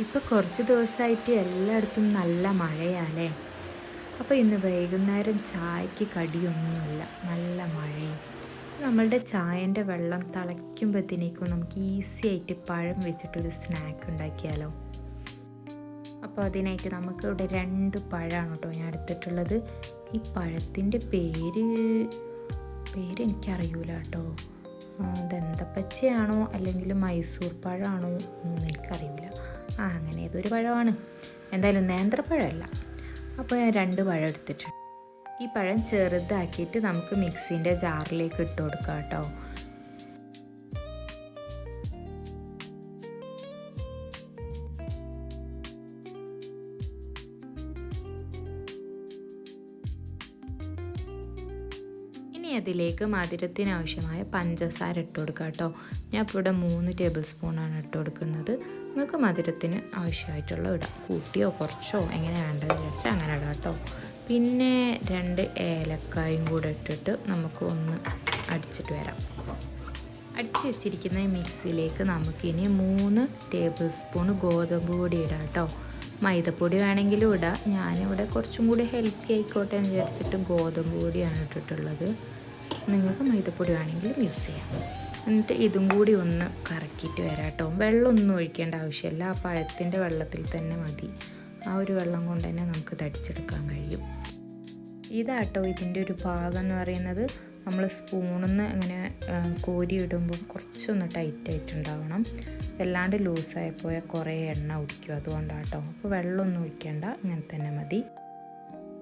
ഇപ്പോൾ കുറച്ച് ദിവസമായിട്ട് എല്ലായിടത്തും നല്ല മഴയാണല്ലേ അപ്പോൾ ഇന്ന് വൈകുന്നേരം ചായക്ക് കടിയൊന്നുമില്ല. നല്ല മഴയും. നമ്മളുടെ ചായന്റെ വെള്ളം തിളയ്ക്കുമ്പോഴത്തേക്കും നമുക്ക് ഈസി ആയിട്ട് പഴം വെച്ചിട്ടൊരു സ്നാക്ക് ഉണ്ടാക്കിയാലോ. അപ്പോൾ അതിനായിട്ട് നമുക്കിവിടെ രണ്ട് പഴമാണ് കേട്ടോ ഞാൻ എടുത്തിട്ടുള്ളത്. ഈ പഴത്തിന്റെ പേര് പേര് എനിക്കറിയൂല കേട്ടോ. ദന്തപ്പച്ചയാണോ അല്ലെങ്കിൽ മൈസൂർ പഴമാണോ എന്നൊന്നും എനിക്കറിയില്ല. ആ അങ്ങനെ ഏതൊരു പഴമാണ്? എന്തായാലും നേന്ത്രപ്പഴമല്ല. അപ്പോൾ ഞാൻ രണ്ട് പഴം എടുത്തിട്ടുണ്ട്. ഈ പഴം ചെറുതാക്കിയിട്ട് നമുക്ക് മിക്സീന്റെ ജാറിലേക്ക് ഇട്ട് കൊടുക്കാം കേട്ടോ. ഇനി അതിലേക്ക് മധുരത്തിനാവശ്യമായ പഞ്ചസാര ഇട്ട് കൊടുക്കുക കേട്ടോ. ഞാൻ ഇപ്പോൾ ഇവിടെ മൂന്ന് ടേബിൾ സ്പൂണാണ് ഇട്ട് കൊടുക്കുന്നത്. നിങ്ങൾക്ക് മധുരത്തിന് ആവശ്യമായിട്ടുള്ള ഇടാം. കൂട്ടിയോ കുറച്ചോ എങ്ങനെ വേണ്ടത് വിചാരിച്ചാൽ അങ്ങനെ ഇടാം കേട്ടോ. പിന്നെ രണ്ട് ഏലക്കായും കൂടെ ഇട്ടിട്ട് നമുക്ക് ഒന്ന് അടിച്ചിട്ട് വരാം. അടിച്ച് വെച്ചിരിക്കുന്ന മിക്സിയിലേക്ക് നമുക്കിനി മൂന്ന് ടേബിൾ സ്പൂൺ ഗോതമ്പ് പൊടി ഇടാം കേട്ടോ. മൈദപ്പൊടി വേണമെങ്കിലും ഇടാം. ഞാനിവിടെ കുറച്ചും കൂടി ഹെൽത്തി ആയിക്കോട്ടെ എന്ന് വിചാരിച്ചിട്ട് ഗോതമ്പ് പൊടിയാണ് ഇട്ടിട്ടുള്ളത്. നിങ്ങൾക്ക് മൈദപ്പൊടി വേണമെങ്കിലും യൂസ് ചെയ്യാം. എന്നിട്ട് ഇതും കൂടി ഒന്ന് കറക്കിയിട്ട് വരാം കേട്ടോ. വെള്ളമൊന്നും ഒഴിക്കേണ്ട ആവശ്യമില്ല. ആ പഴത്തിന്റെ വെള്ളത്തിൽ തന്നെ മതി. ആ ഒരു വെള്ളം കൊണ്ട് തന്നെ നമുക്ക് തടിച്ചെടുക്കാൻ കഴിയും. ഇതാട്ടോ ഇതിന്റെ ഒരു ഭാഗം എന്ന് പറയുന്നത്. നമ്മൾ സ്പൂണിൽ നിന്ന് ഇങ്ങനെ കോരി ഇടുമ്പോൾ കുറച്ചൊന്ന് ടൈറ്റ് ആയിട്ടുണ്ടാവണം വല്ലാണ്ട് ലൂസായി പോയാൽ കുറേ എണ്ണ ഒഴിക്കും അതുകൊണ്ടാട്ടോ. അപ്പോൾ വെള്ളമൊന്നും ഒഴിക്കേണ്ട ഇങ്ങനെ തന്നെ മതി.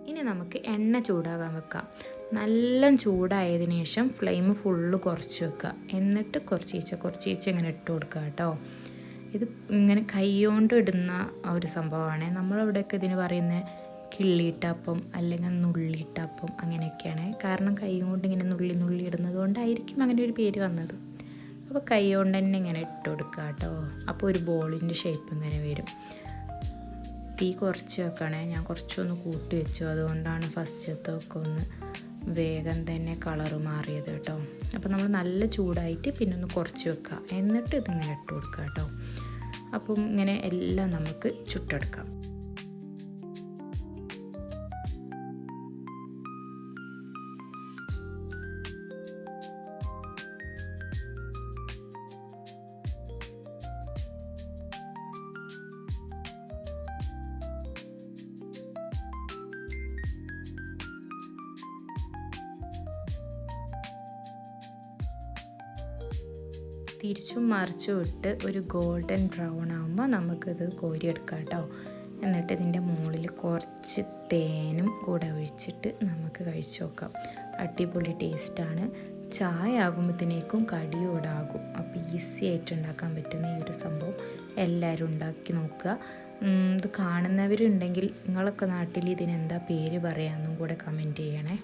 ഇനി നമുക്ക് എണ്ണ ചൂടാകാൻ വെക്കാം. നല്ല ചൂടായതിനു ശേഷം ഫ്ലെയിം ഫുള്ള് കുറച്ച് വെക്കുക. എന്നിട്ട് കുറച്ച് ഈച്ച കുറച്ച് ഈച്ച ഇങ്ങനെ ഇട്ട് കൊടുക്കുക കേട്ടോ. ഇത് ഇങ്ങനെ കൈ കൊണ്ട് ഇടുന്ന ഒരു സംഭവമാണ്. നമ്മളിവിടെയൊക്കെ ഇതിന് പറയുന്നത് കിള്ളിയിട്ടപ്പം അല്ലെങ്കിൽ നുള്ളിയിട്ടപ്പം അങ്ങനെയൊക്കെയാണ്. കാരണം കൈ കൊണ്ട് ഇങ്ങനെ നുള്ളി നുള്ളി ഇടുന്നത് കൊണ്ടായിരിക്കും അങ്ങനെ ഒരു പേര് വന്നത്. അപ്പോൾ കൈ കൊണ്ട് തന്നെ ഇങ്ങനെ ഇട്ട് കൊടുക്കുക കേട്ടോ അപ്പോൾ ഒരു ബോളിന്റെ ഷേപ്പ് ഇങ്ങനെ വരും. തീ കുറച്ച് വെക്കണേ. ഞാൻ കുറച്ചൊന്ന് കൂട്ടി വെച്ചു. അതുകൊണ്ടാണ് ഫസ്റ്റത്തെ ഒക്കെ ഒന്ന് വേഗം തന്നെ കളറ് മാറിയത് കേട്ടോ അപ്പോൾ നമ്മൾ നല്ല ചൂടായിട്ട് പിന്നെ ഒന്ന് കുറച്ച് വെക്കുക എന്നിട്ട് ഇതിങ്ങനെ ഇട്ട് കൊടുക്കുക കേട്ടോ അപ്പം ഇങ്ങനെ എല്ലാം നമുക്ക് ചുട്ടെടുക്കാം. തിരിച്ചും മറിച്ചും ഇട്ട് ഒരു ഗോൾഡൻ ബ്രൗൺ ആകുമ്പോൾ നമുക്കിത് കോരിയെടുക്കാം കേട്ടോ. എന്നിട്ട് ഇതിന്റെ മുകളിൽ കുറച്ച് തേനും കൂടെ ഒഴിച്ചിട്ട് നമുക്ക് കഴിച്ചു നോക്കാം. അടിപൊളി ടേസ്റ്റാണ് ചായ ആകുമ്പോഴത്തേക്കും കടിയോടാകും. അപ്പോൾ ഈസി ആയിട്ട് ഉണ്ടാക്കാൻ പറ്റുന്ന ഈ ഒരു സംഭവം എല്ലാവരും ഉണ്ടാക്കി നോക്കുക. ഇത് കാണുന്നവരുണ്ടെങ്കിൽ നിങ്ങളൊക്കെ നാട്ടിൽ ഇതിനെന്താ പേര് പറയാമെന്നും കൂടെ കമന്റ് ചെയ്യണേ.